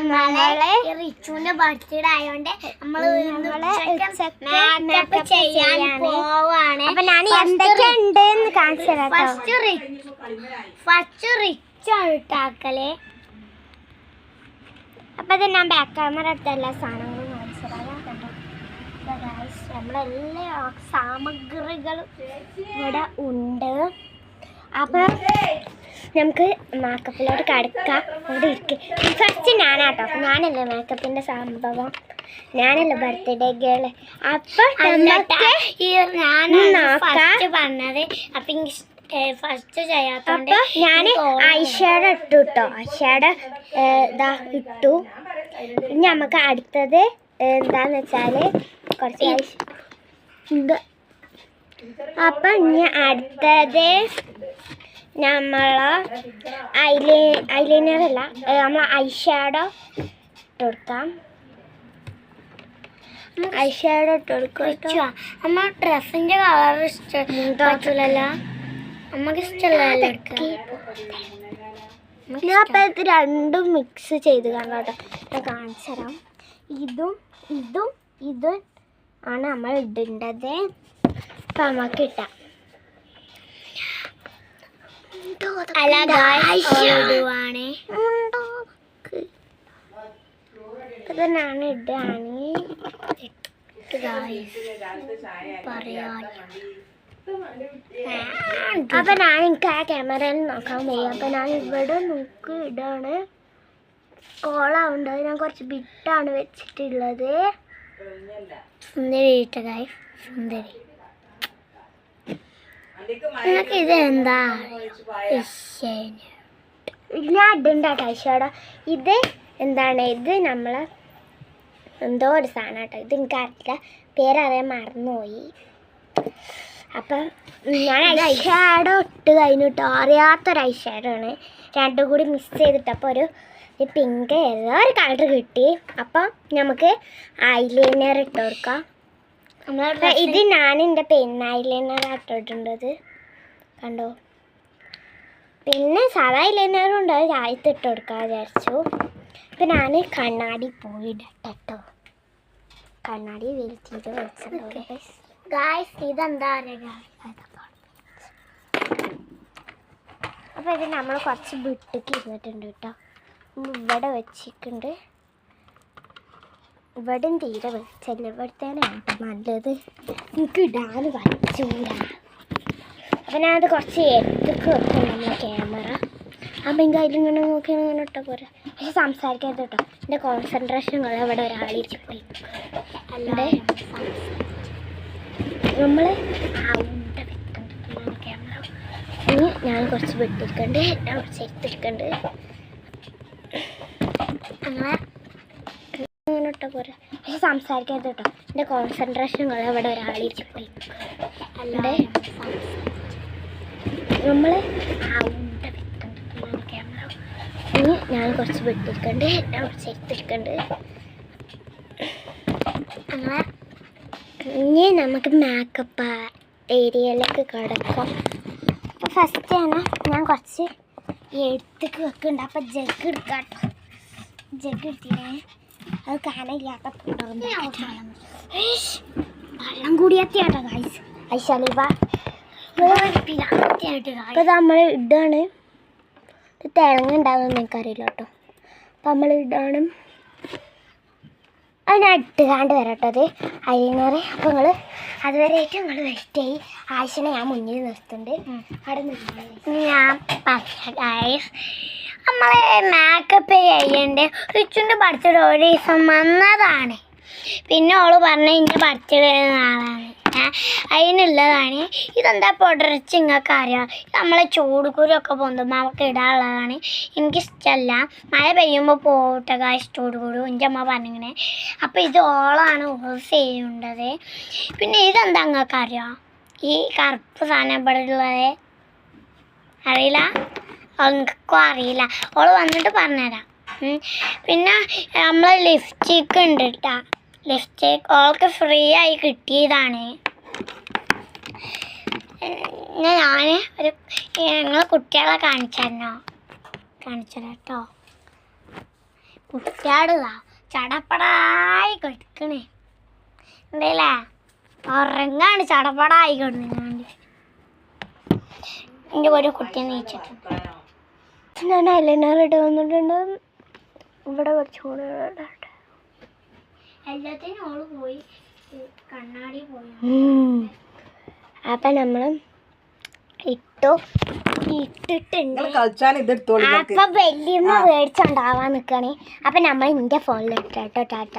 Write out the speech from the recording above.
നമ്മളെ റിച്ചുവിന്റെ ബർത്ത്ഡേ ആയോണ്ട് നമ്മൾ ചെയ്യാൻ പോവാണ്. അപ്പൊ ഞാൻ എന്തൊക്കെ ഉണ്ട് എന്ന് കാണിച്ചു ഫസ്റ്റ് റിച്ച് ഫസ്റ്റ് റിച്ച് അപ്പൊ ഇത് ഞാൻ ബാക്ക് ക്യാമറ എടുത്ത എല്ലാ സാധനങ്ങളും കാണിച്ചു നമ്മളെല്ലാ സാമഗ്രികളും ഇവിടെ ഉണ്ട്. അപ്പൊ നമുക്ക് മാക്കപ്പിലോട്ട് കടക്കാം. അവിടെ ഇരിക്കും. ഫസ്റ്റ് ഞാനാട്ടോ. ഞാനല്ലേ മേക്കപ്പിന്റെ സംഭവം. ഞാനല്ലേ ബർത്ത്ഡേ ഗേൾ അപ്പൊ ഈ ഞാൻ. ഫസ്റ്റ് പറഞ്ഞത്. അപ്പൊ ഫസ്റ്റ് ചെയ്യാത്തോണ്ട് ഞാൻ ഞാൻ ഐഷാഡ ഇട്ടു കേട്ടോ ഐഷാഡ ഇതാ ഇട്ടു. ഇനി നമുക്ക് അടുത്തത് എന്താന്ന് വെച്ചാൽ കുറച്ച് ഇത്. അപ്പൊ ഇനി അടുത്തത് നമ്മളെ ഐലൈ ഐലൈനർ അല്ല നമ്മൾ ഐഷാഡോ ഇട്ട് കൊടുക്കാം ഐഷാഡോ ഇട്ട് കൊടുക്കുക നമ്മൾ ഡ്രസ്സിന്റെ ഡ്രസ്സിന്റെ കളർ ഇഷ്ടം പറ്റൂലല്ലോ. നമുക്ക് ഇഷ്ടമല്ല ഞാൻ അപ്പം ഇത് രണ്ടും മിക്സ് ചെയ്ത് കാണാം കേട്ടോ. കാണിച്ചു തരാം. ഇതും ഇതും ഇതും ആണ് നമ്മൾ ഇടേണ്ടത്. അപ്പം നമുക്ക് ഇട്ടാം. അല്ല ഗായ്സ് ഇടുവാണ് ഇത് ഞാൻ ഇടാണ് അപ്പൊ ഞാൻ എനിക്ക് ആ ക്യാമറയിൽ നോക്കാൻ പോയി അപ്പൊ ഞാൻ ഇവിടെ നോക്കി ഇടാണ് കോളാവുണ്ട് അത് ഞാൻ കുറച്ച് ബിറ്റാണ് വെച്ചിട്ടുള്ളത്. സുന്ദരി ഇട്ട ഗായ്സ് സുന്ദരി. നിനക്ക് ഇത് എന്താ ഞാൻ ഇടണ്ട ടൈഷോട ഇത് എന്താണ്? ഇത് നമ്മളെ എന്തോ ഒരു സാധനം കേട്ടോ ഇത് എനിക്ക് അറിയില്ല പേരറിയാൻ മറന്നുപോയി. അപ്പം ഞാൻ ഐഷാഡോ ഇട്ട് കഴിഞ്ഞു കേട്ടോ അറിയാത്തൊരു ഐഷാഡോ ആണ് രണ്ടും കൂടി മിക്സ് ചെയ്തിട്ടപ്പോൾ ഒരു പിങ്ക് ഏതോ ഒരു കളർ കിട്ടി. അപ്പം നമുക്ക് ഐലൈനർ ഇട്ട് കൊടുക്കാം. ഇത് ഞാൻ എന്റെ ഇട്ടിട്ടുണ്ടത് കണ്ടോ? പിന്നെ സാധാ ചായത്തിട്ട് ഉണ്ട്. ഇട്ട് കൊടുക്കാൻ വിചാരിച്ചു. ഇപ്പം ഞാൻ കണ്ണാടി പോയിടട്ടോ കണ്ണാടി വലിച്ചിട്ട് വെച്ചിട്ടുണ്ട് ഗായ്സ് ഇതെന്താ പറയുക? അപ്പോൾ ഇത് നമ്മൾ കുറച്ച് വിട്ടിട്ട് ഇരുന്നിട്ടുണ്ട് കേട്ടോ. ഇവിടെ വെച്ചിട്ടുണ്ട്. ഇവിടെയും തീരെ കേട്ടോ. നല്ലത്. എനിക്ക് ഇടാൻ പറ്റൂല. അപ്പം ഞാനത് കുറച്ച് എടുത്ത് വെക്കും നമ്മളെ ക്യാമറ അപ്പം എനിക്ക് അതിലിങ്ങനെ നോക്കി ഇങ്ങനെ ഇട്ടാൽ പോരാ. പക്ഷെ സംസാരിക്കരുത് കേട്ടോ. എന്റെ കോൺസെൻട്രേഷൻ കളെ ഇവിടെ ഒരാളിരിക്കും അല്ലാതെ നമ്മൾ അവിടെ വെക്കുന്നുണ്ട് ക്യാമറ ഇനി ഞാൻ കുറച്ച് വെട്ടിരിക്കണ്ട്. ഞാൻ കുറച്ച് എടുത്തിരിക്കണ്ട്. അങ്ങനെ അങ്ങനെ ഇട്ടാൽ പോരാ. പക്ഷെ സംസാരിക്കരുത് കേട്ടോ. എന്റെ കോൺസെൻട്രേഷൻ കള ഇവിടെ ഒരാളിരിക്കും. അല്ലാതെ നമ്മൾ ക്യാമറ ഇനി ഞാൻ കുറച്ച് വെട്ടിരിക്കണ്ട്. ഞാൻ കുറച്ച് എടുത്തിരിക്കണ്ട്. അങ്ങനെ ഇനി നമുക്ക് മേക്കപ്പ് ഏരിയയിലേക്ക് കിടക്കാം. അപ്പോൾ ഫസ്റ്റ് ആണ് ഞാൻ കുറച്ച് എടുത്തേക്ക് വെക്കുന്നുണ്ട്. അപ്പോൾ ജഗ് എടുക്കാം കേട്ടോ. ജഗ് എടുത്തില്ലേ? അത് കാണില്ലാത്ത വെള്ളം കൂടിയാത്തിയാട്ടോ ഗൈസ് ഐശാലിവ നമ്മൾ ഇടാണ്. ഇത് എനിക്കറിയില്ല കേട്ടോ. അപ്പം നമ്മൾ ഇടാണ്. അത് ഞാൻ ഇട്ടുകാണ്ട് വരാം കേട്ടോ അത് അയ്യണറ് അപ്പോൾ നിങ്ങൾ അതുവരെയായിട്ട് നിങ്ങൾ വെയിറ്റ് ചെയ്യും ആഴ്ചനെ ഞാൻ മുന്നിൽ നിർത്തുന്നുണ്ട്. അവിടെ നിന്ന് ഞാൻ പറയാം നമ്മളെ മേക്കപ്പ് ചെയ്യേണ്ട? റിച്ചുന്റെ ബർത്ത്ഡേ ഒരു ദിവസം വന്നതാണ്. പിന്നെ ഓൾ പറഞ്ഞ എന്റെ ബർത്ത്ഡേ നാളാണ്. അതിനുള്ളതാണ്. ഇതെന്താ പൊടർച്ച് നിങ്ങൾക്ക് അറിയാം? നമ്മളെ ചൂടുകൂരൊക്കെ പോകുമ്പോൾ നമുക്ക് ഇടാനുള്ളതാണ്. എനിക്കിഷ്ടമല്ല മഴ പെയ്യുമ്പോൾ പോട്ടെ കാശ് ചൂടുകുരു എന്റെ അമ്മ പറഞ്ഞിങ്ങനെ. അപ്പോൾ ഇത് ഓളാണ് യൂസ് ചെയ്യേണ്ടത്. പിന്നെ ഇതെന്താ നിങ്ങൾക്ക് അറിയാം? ഈ കറുപ്പ് സാധനം ഇവിടെ ഉള്ളത്. അറിയില്ല? എനിക്കും അറിയില്ല. ഓൾ വന്നിട്ട് പറഞ്ഞുതരാം പിന്നെ നമ്മൾ ലിപ്സ്റ്റിക്ക് ഉണ്ട് കേട്ടാ ലിപ്സ്റ്റിക്ക് ഓൾക്ക് ഫ്രീ ആയി കിട്ടിയതാണ്. ഞാൻ ഒരു ഞങ്ങൾ കുട്ടികളെ കാണിച്ചു കാണിച്ചു കേട്ടോ കുട്ടിയാടുതാ ചടപ്പടായി കിടക്കണേ. ഉണ്ടല്ലേ ഉറങ്ങാണ് ചടപ്പടായി കിടന്നുകൊണ്ട് എന്റെ ഒരു കുട്ടിയെ നീച്ചിട്ടുണ്ട് ഞാൻ ഐലൈനർ ഇട്ട് വന്നിട്ടുണ്ട്. ഇവിടെ കുറച്ച് കൂടെ ഇടട്ടെ. എല്ലാത്തിനും ഓൾ പോയി. കണ്ണാടി പോയി. അപ്പൊ നമ്മൾ ഇട്ടു ഇട്ടിട്ടുണ്ട്. അപ്പൊ വലിയ മേടിച്ചുണ്ടാവാൻ നിക്കണേ. അപ്പൊ നമ്മൾ ഇന്റെ ഫോണിൽ ഇട്ടോ ടാറ്റ.